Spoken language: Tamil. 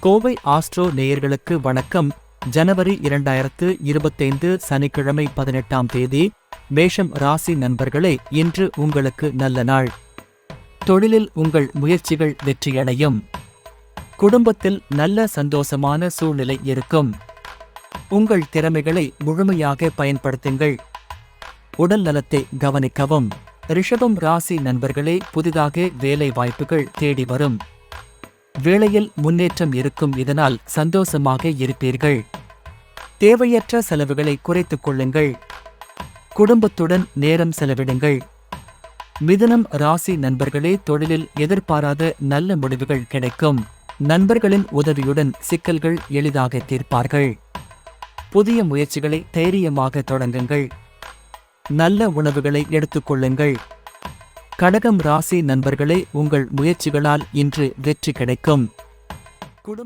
கோவை ஆஸ்ட்ரோ நேயர்களுக்கு வணக்கம். ஜனவரி இரண்டாயிரத்து இருபத்தைந்து சனிக்கிழமை பதினெட்டாம் தேதி மேஷம் ராசி நண்பர்களே இன்று உங்களுக்கு நல்ல நாள். தொழிலில் உங்கள் முயற்சிகள் வெற்றியடையும். குடும்பத்தில் நல்ல சந்தோஷமான சூழ்நிலை இருக்கும். உங்கள் திறமைகளை முழுமையாக பயன்படுத்துங்கள். உடல் நலத்தை கவனிக்கவும். ரிஷபம் ராசி நண்பர்களே புதிதாக வேலை வாய்ப்புகள் தேடி வரும். வேலையில் முன்னேற்றம் இருக்கும் இதனால் சந்தோஷமாக இருப்பீர்கள். தேவையற்ற செலவுகளை குறைத்துக் கொள்ளுங்கள். குடும்பத்துடன் நேரம் செலவிடுங்கள். மிதுனம் ராசி நண்பர்களே தொழிலில் எதிர்பாராத நல்ல முடிவுகள் கிடைக்கும். நண்பர்களின் உதவியுடன் சிக்கல்கள் எளிதாக தீர்ப்பார்கள். புதிய முயற்சிகளை தைரியமாக தொடங்குங்கள். நல்ல உணவுகளை எடுத்துக்கொள்ளுங்கள் கடகம் ராசி நண்பர்களே உங்கள் முயற்சிகளால் இன்று வெற்றி கிடைக்கும்.